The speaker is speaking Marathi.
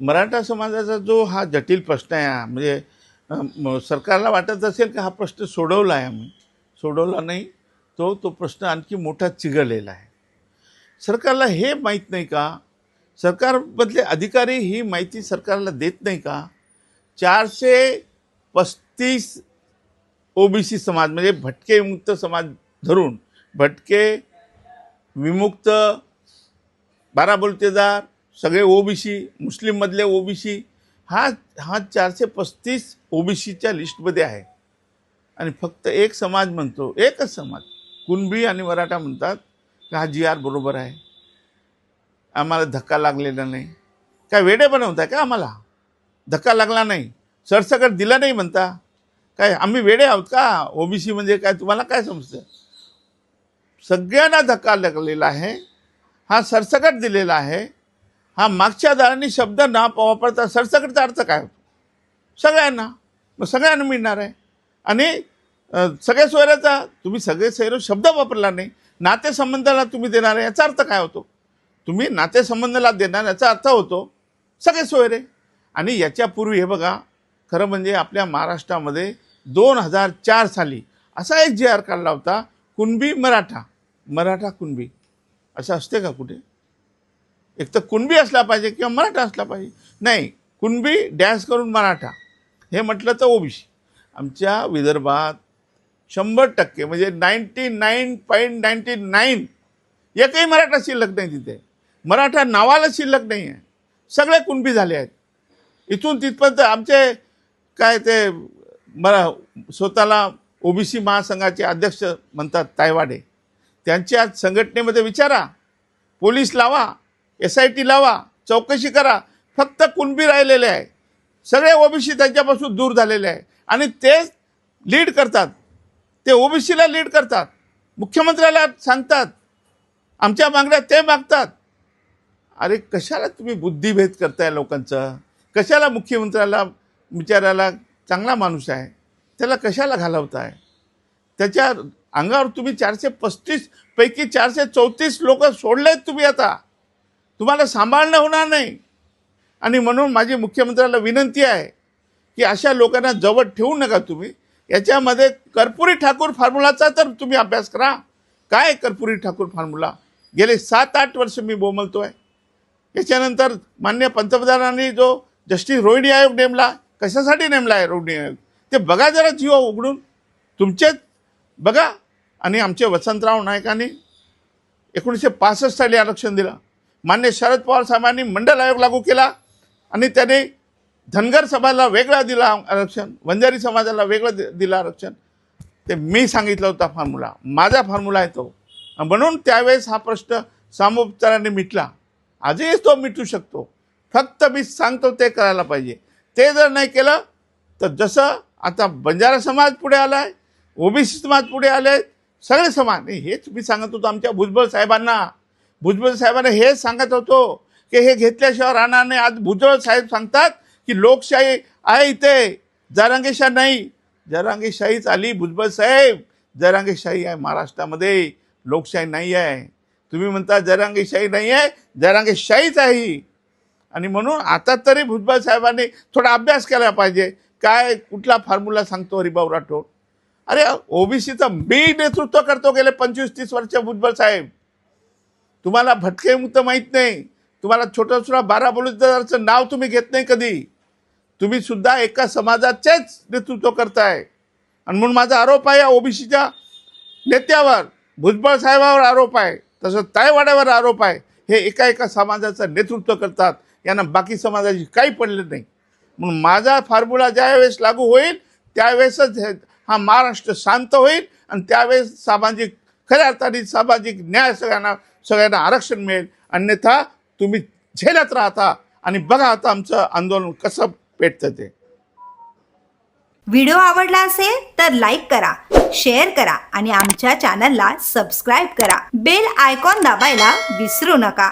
मराठा समाजाचा जो हा जटिल प्रश्न आहे हा, म्हणजे म- सरकारला वाटत असेल की हा प्रश्न सोडवला आहे आम्ही. सोडवला नाही तो तो प्रश्न आणखी मोठा चिघळलेला आहे. सरकारला हे माहीत नाही का? सरकारमधले अधिकारी ही माहिती सरकारला देत नाही का? चारशे पस्तीस ओबीसी समाज म्हणजे भटके विमुक्त समाज धरून भटके विमुक्त बारा बोलतेदार सगळे ओबीसी मुस्लिममधले ओबीसी हा हा चारशे पस्तीस ओबीसीच्या लिस्टमध्ये आहे. आणि फक्त एक समाज म्हणतो एकच समाज कुणबी आणि मराठा म्हणतात का हा जी आर बरोबर आहे? आम्हाला धक्का लागलेला नाही. काय वेडे बनवताय का आम्हाला? धक्का लागला नाही. सरसकट दिला नाही म्हणता. काय आम्ही वेडे आहोत का? ओबीसी म्हणजे काय? तुम्हाला काय समजतं? सगळ्यांना धक्का लागलेला आहे. हा सरसकट दिलेला आहे. हा मागच्या दारांनी शब्द ना वापरता सरसकटचा अर्थ काय होतो? सगळ्यांना. मग सगळ्यांना मिळणार आहे. आणि सगळ्या सोयऱ्याचा तुम्ही सगळे सैरो शब्द वापरला नाही नातेसंबंधाला तुम्ही देणार आहे याचा अर्थ काय होतो? तुम्ही नातेसंबंधाला देणार याचा अर्थ होतो सगळे सोयरे. आणि याच्यापूर्वी हे बघा खरं म्हणजे आपल्या महाराष्ट्रामध्ये दोन हजार चार साली असा एक जे आर काढला होता कुणबी मराठा. मराठा कुणबी? असं असते का कुठे? एक तर कुणबी असला पाहिजे किंवा मराठा असला पाहिजे. नाही कुणबी डॅश करून मराठा. हे म्हटलं तर ओबीसी. आमच्या विदर्भात शंभर टक्के म्हणजे ninety nine point ninety nine एकही मराठा शिल्लक नाही तिथे. मराठा नावाला शिल्लक नाही आहे सगळे कुणबी झाले आहेत. इथून तिथपर्यंत आमचे काय ते मरा स्वतःला ओबीसी महासंघाचे अध्यक्ष म्हणतात तायवाडे. त्यांच्या संघटनेमध्ये विचारा. पोलीस लावा. एस आय टी लावा चौकशी करा फक्त कुणबी राहिलेले आहे. सगळे ओबीसी त्यांच्यापासून दूर झालेले आहे. आणि ते लीड करतात. ते ओबीसीला लीड करतात. मुख्यमंत्र्याला सांगतात. आमच्या मागण्या ते मागतात. अरे कशाला तुम्ही बुद्धिभेद करताय लोकांचं? कशाला मुख्यमंत्र्याला विचारायला चांगला माणूस आहे? त्याला कशाला घालवताय? त्याच्या अंगावर तुम्ही चारशे पस्तीस पैकी चारशे चौतीस लोक सोडलेत तुम्ही आता. तुम्हाला सांभाळणं होणार नाही. आणि म्हणून माझी मुख्यमंत्र्याला विनंती आहे की अशा लोकांना जवळ ठेवू नका तुम्ही. याच्यामध्ये कर्पुरी ठाकूर फॉर्म्युलाचा तर तुम्ही अभ्यास करा. काय कर्पुरी ठाकूर फॉर्म्युला? गेले सात आठ वर्ष मी बोमलतो आहे याच्यानंतर मान्य पंतप्रधानांनी जो जस्टिस रोहिणी आयोग नेमला कशासाठी नेमला आहे रोहिणी आयोग? ते बघा जरा जीव उघडून. तुमचेच बघा. आणि आमचे वसंतराव नायकांनी एकोणीसशे पासष्ट साली आरक्षण दिलं. मान्य शरद पवार साहेबांनी मंडल आयोग लागू केला आणि त्याने धनगर समाजाला वेगळा दिला आरक्षण वंजारी समाजाला वेगळं दि- दिलं आरक्षण. ते मी सांगितलं होता फॉर्म्युला. माझा फॉर्म्युला आहे तो. म्हणून त्यावेळेस हा प्रश्न सामोपचाराने मिटला. आजही तो मिटू शकतो. फक्त मी सांगतो ते करायला पाहिजे. ते जर नाही केलं तर जसं आता बंजारा समाज पुढे आला आहे ओबीसी समाज पुढे आले सगळे समाज हेच मी सांगत होतो आमच्या भुजबळ साहेबांना. भुजबळ साहेबांना हेच सांगत होतो की हे घेतल्याशिवाय राहणार नाही. आज भुजबळ साहेब सांगतात की लोकशाही आहे इथे. जरांगेशाही नाही. जरांगेशाहीच आली भुजबळ साहेब. जरांगेशाही आहे महाराष्ट्रामध्ये. लोकशाही नाही आहे. तुम्ही म्हणता जरांगेशाही नाही आहे. जरांगेशाहीच आहे आणि म्हणून आता तरी भुजबळ साहेबांनी थोडा अभ्यास केला पाहिजे. काय कुठला फॉर्म्युला सांगतो हरिभाऊ राठोड? अरे ओबीसीचं मी नेतृत्व करतो गेले पंचवीस तीस वर्ष भुजबळ साहेब. तुम्हाला भटके मुक्त माहीत नाही. तुम्हाला छोटा छोटा बारा बलुतेदारचं नाव तुम्ही घेत नाही कधी. तुम्ही सुद्धा एका समाजाचेच नेतृत्व करताय. आणि म्हणून माझा आरोप आहे या ओबीसीच्या नेत्यावर भुजबळ साहेबावर आरोप आहे तसं तायवाड्यावर आरोप आहे हे एका एका समाजाचं नेतृत्व करतात. यांना बाकी समाजाची काही पडलं नाही. म्हणून माझा फॉर्म्युला ज्यावेळेस लागू होईल त्यावेळेसच हा महाराष्ट्र शांत होईल आणि त्यावेळेस सामाजिक खऱ्या अर्थाने सामाजिक न्याय सगळ्यांना सगळ्यांना आरक्षण मिळेल. अन्यथा तुम्ही झेलत राहता आणि बघा आता आमचं आंदोलन कसं पेटतं ते. व्हिडिओ आवडला असेल तर लाईक करा शेअर करा आणि आमच्या चॅनलला सबस्क्राईब करा. बेल आयकॉन दाबायला विसरू नका.